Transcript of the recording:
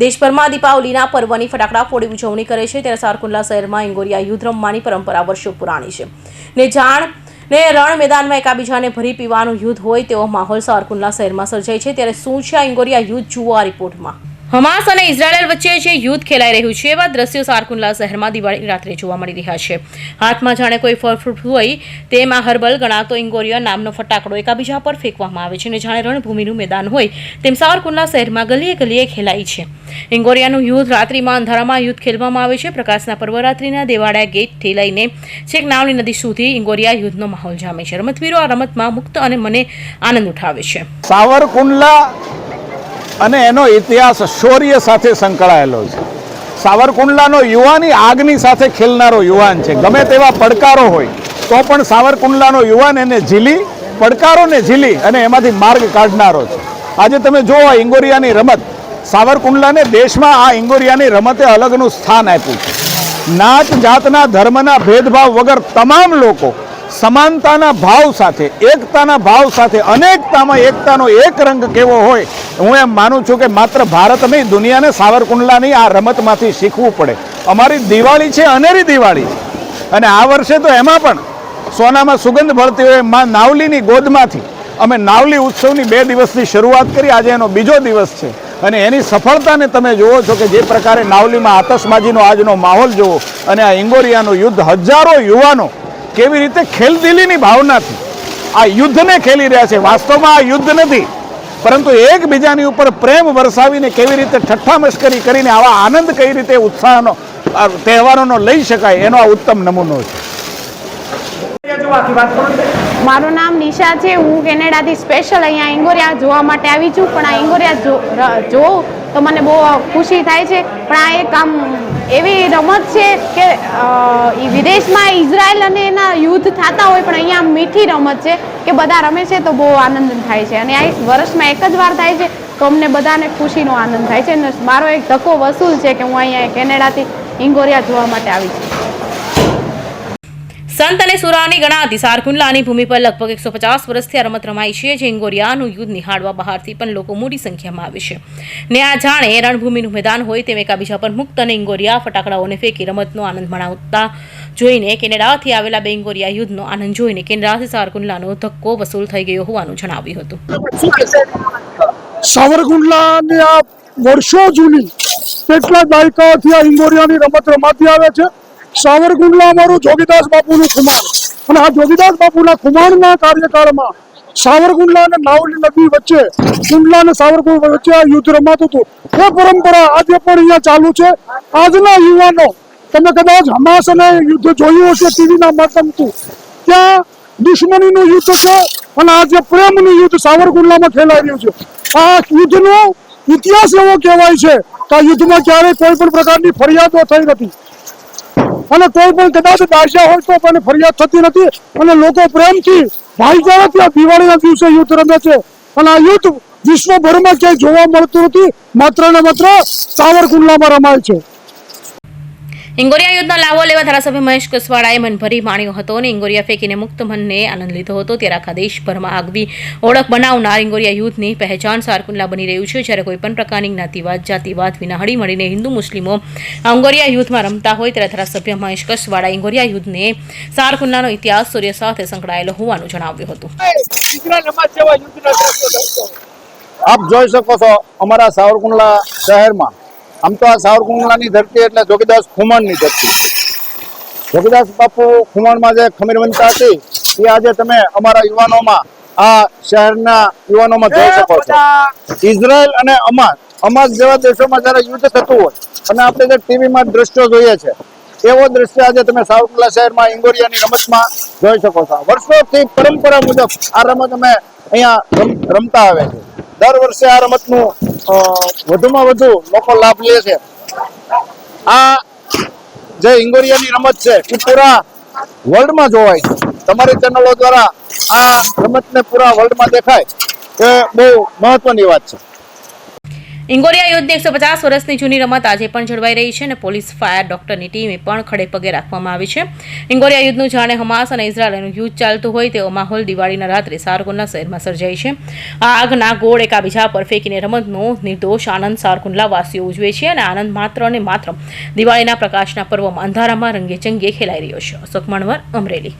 દેશભરમાં દીપાવલીના પર્વની ફટાકડા ફોડી ઉજવણી કરે છે. ત્યારે સારકુંડલા શહેરમાં ઇંગોરિયા યુદ્ધ રમવાની પરંપરા વર્ષો પુરાણી છે. ને જાણ ને રણ મેદાનમાં એકાબીજાને ભરી પીવાનું યુદ્ધ હોય તેવો માહોલ સારકુંડલા શહેરમાં સર્જાય છે. ત્યારે શું છે આ ઇંગોરિયા યુદ્ધ? જુઓ આ રિપોર્ટમાં. હમાસ અને ઇઝરાયેલ વચ્ચે જે યુદ્ધ ખેલાઈ રહ્યું છે, એવા દ્રશ્યો સારકુંડલા શહેરમાં દિવાળીની રાત્રે જોવા મળી રહ્યા છે. હાથમાં જાણે કોઈ ફળ ફ્રૂટ હોય, તેમાં હર્બલ ગણાતો ઇંગોરિયા નામનો ફટાકડો એકાબીજા પર ફેંકવામાં આવે છે અને જાણે રણભૂમિનું મેદાન હોય, તેમ સાવરકુંડલા શહેરમાં ગલીએ ગલીએ ખેલાય છે. ઇંગોરિયાનું યુદ્ધ રાત્રિમાં અંધારામાં યુદ્ધ ખેલવામાં આવે છે. પ્રકાશના પર્વરાત્રિના દેવાડા ગેટથી લઈને છેક નાવની નદી સુધી ઇંગોરિયા યુદ્ધનો માહોલ જામે છે. રમતવીરો આ રમતમાં મુક્ત અને મને આનંદ ઉઠાવે છે. સાવરકુંડલા અને એનો ઇતિહાસ શૌર્ય સાથે સંકળાયેલો છે. સાવરકુંડલાનો યુવાની આગની સાથે ખેલનારો યુવાન છે. ગમે તેવા પડકારો હોય, તો પણ સાવરકુંડલાનો યુવાન એને ઝીલી, પડકારોને ઝીલી અને એમાંથી માર્ગ કાઢનારો છે. આજે તમે આ ઇંગોરિયાની રમત. સાવરકુંડલાને દેશમાં આ ઇંગોરિયાની રમતે અલગનું સ્થાન આપ્યું છે. નાત જાતના ધર્મના ભેદભાવ વગર તમામ લોકો સમાનતાના ભાવ સાથે, એકતાના ભાવ સાથે, અનેકતામાં એકતાનો એક રંગ કેવો હોય, હું એમ માનું છું કે માત્ર ભારત નહીં, દુનિયાને સાવરકુંડલાની આ રમતમાંથી શીખવું પડે. અમારી દિવાળી છે, અનેરી દિવાળી અને આ વર્ષે તો એમાં પણ સોનામાં સુગંધ ભળતી હોયમાં નાવલીની ગોદમાંથી. અમે નાવલી ઉત્સવની બે દિવસની શરૂઆત કરી, આજે એનો બીજો દિવસ છે. અને એની સફળતાને તમે જુઓ છો કે જે પ્રકારે નાવલીમાં આતશબાજીનો આજનો માહોલ જુઓ. અને આ ઇંગોરિયાનું યુદ્ધ હજારો યુવાનો કેવી રીતે ખેલદિલીની ભાવનાથી આ યુદ્ધને ખેલી રહ્યા છે. વાસ્તવમાં આ યુદ્ધ નથી, પરંતુ એકબીજાની ઉપર પ્રેમ વરસાવીને કેવી રીતે ઠઠ્ઠા મશ્કરી કરીને આવા આનંદ કઈ રીતે ઉત્સાહનો તહેવારોનો લઈ શકાય એનો આ ઉત્તમ નમૂનો છે. મારું નામ નિશા છે. હું કેનેડાથી સ્પેશિયલ અહીંયા ઇંગોરિયા જોવા માટે આવી છું. પણ આ ઇંગોરિયા જોઉં તો મને બહુ ખુશી થાય છે. પણ આ એક આમ એવી રમત છે કે વિદેશમાં ઇઝરાયલ અને એના યુદ્ધ થતા હોય પણ અહીંયા મીઠી રમત છે કે બધા રમે છે તો બહુ આનંદ થાય છે. અને આ વર્ષમાં એક જ વાર થાય છે તો અમને બધાને ખુશીનો આનંદ થાય છે. અને મારો એક ધક્કો વસૂલ છે કે હું અહીંયા કેનેડાથી ઇંગોરિયા જોવા માટે આવી છું. સંત અને સુરાની ગણાતી સારકુંડલાની ભૂમિ પર લગભગ એકસો પચાસ વર્ષથી આ રમત રમાય છે, જે યુદ્ધ નિહાળવા બહારથી પણ લોકો મોટી સંખ્યામાં આવે છે. ને આ જાણે રણભૂમિનું મેદાન હોય તેમ એકાબીજા પર મુક્ત અને ઇંગોરિયા ફટાકડાઓને ફેંકી રમતનો આનંદ માણવતા જોઈને કેનેડાથી આવેલા બે ઇંગોરિયા યુદ્ધનો આનંદ જોઈને કેનેડાથી સારકુંડલાનો ધક્કો વસૂલ થઈ ગયો હોવાનું જણાવ્યું હતું. સાવરકુંડલાની આ વર્ષો જૂની કેટલા દાયકાઓથી આ ઇંગોરિયાની રમત રમાતી આવે છે. સાવરકુંડલા અમારું જોગીદાસ બાપુનું ખુમાણ. અને આ જોગીદાસ બાપુના ખુમાણના કાર્યકાળમાં સાવરકુંડલા અને નાવલી નદી વચ્ચે, કુંડલા અને સાવરકુંડ વચ્ચે આ યુદ્ધ રમાતું હતું. એ પરંપરા આજે પણ અહીંયા ચાલુ છે. આજના યુવાનો, તમે કદાચ હમાસ અને યુદ્ધ જોયું હશે, ટીવીના માધ્યમથી. ત્યાં દુશ્મનીનું યુદ્ધ છે અને આજે પ્રેમનું યુદ્ધ સાવરકુંડલામાં ખેલાઈ રહ્યું છે. આ યુદ્ધનો ઇતિહાસ એવો કહેવાય છે કે આ યુદ્ધમાં ક્યારેય કોઈ પણ પ્રકારની ફરિયાદો થઈ નથી. અને કોઈ પણ કદાચ દાજા હોય તો પણ ફરિયાદ થતી નથી. અને લોકો પ્રેમથી ભાઈચારાથી આ દિવાળીના દિવસે યુદ્ધ રમે છે. અને આ યુદ્ધ વિશ્વભરમાં ક્યાંય જોવા મળતું નથી. માત્ર ને માત્ર સાવરકુંડલામાં રમાય છે. ઇંગોરિયા યુદ્ધનો લાભો લેવા ધારાસભ્ય મહેશ કસવાડાએ મનભરી માણ્યો હતો અને ઇંગોરિયા ફેંકીને મુક્ત મનને આનંદ લીધો હતો. ત્યારે આખા દેશભરમાં આગવી ઓળખ બનાવનાર ઇંગોરિયા યુદ્ધની પહેચાન સારકુંડલા બની રહ્યું છે. જ્યારે કોઈપણ પ્રકારની જ્ઞાતિવાદ, જાતિવાદ વિના હળી હિન્દુ, મુસ્લિમો અંગોરિયા યુદ્ધમાં રમતા હોય ત્યારે ધારાસભ્ય મહેશ કસવાડા ઇંગોરિયા યુદ્ધને સારકુંડલાનો ઇતિહાસ સૂર્ય સાથે સંકળાયેલો હોવાનું જણાવ્યું હતું. આપ જોઈ શકો છો અમારા સાવરકુંડલા શહેરમાં આમ તો આ સાવરકુંડલાની ધરતી એટલે જોગીદાસ ખુમણની ધરતી. જોગીદાસ બાપુ ખુમણમાં જે ખમીરવંતા હતી એ આજે તમે અમારા યુવાનોમાં આ શહેરના યુવાનોમાં જોઈ શકો છો. ઇઝરાયલ અને અમાસ અમાસ જેવા દેશોમાં જ્યારે યુદ્ધ થતું હોય અને આપણે જે ટીવીમાં દ્રશ્યો જોઈએ છે એવો દ્રશ્ય આજે તમે સાવરકુંડલા શહેરમાં ઇંગોરિયાની રમતમાં જોઈ શકો છો. વર્ષોથી પરંપરા મુજબ આ રમત અમે અહીંયા રમતા આવે છે. દર વર્ષે આ રમતનું વધુમાં વધુ લોકો લાભ લે છે. આ જે ઇંગોરિયાની રમત છે, એ પૂરા વર્લ્ડમાં જોવાય છે. તમારી ચેનલો દ્વારા આ રમતને પૂરા વર્લ્ડમાં દેખાય, એ બહુ મહત્વની વાત છે. ઇંગોરિયા યુદ્ધની એકસો પચાસ વર્ષની જૂની રમત આજે પણ જળવાઈ રહી છે અને પોલીસ ફાયર ડોક્ટરની ટીમે પણ ખડે પગે રાખવામાં આવી છે. ઇંગોરિયા યુદ્ધનું જાણે હમાસ અને ઇઝરાયલનું યુદ્ધ ચાલતું હોય તેવો માહોલ દિવાળીના રાત્રે સારકુંડલા શહેરમાં સર્જાય છે. આ આગના ગોળ એકાબીજા પર ફેંકીને રમતનો નિર્દોષ આનંદ સારકુંડલા વાસીઓ ઉજવે છે અને આનંદ માત્ર અને માત્ર દિવાળીના પ્રકાશના પર્વમાં અંધારામાં રંગે ચંગે ખેલાઈ રહ્યો છે. અશોક મણવર, અમરેલી.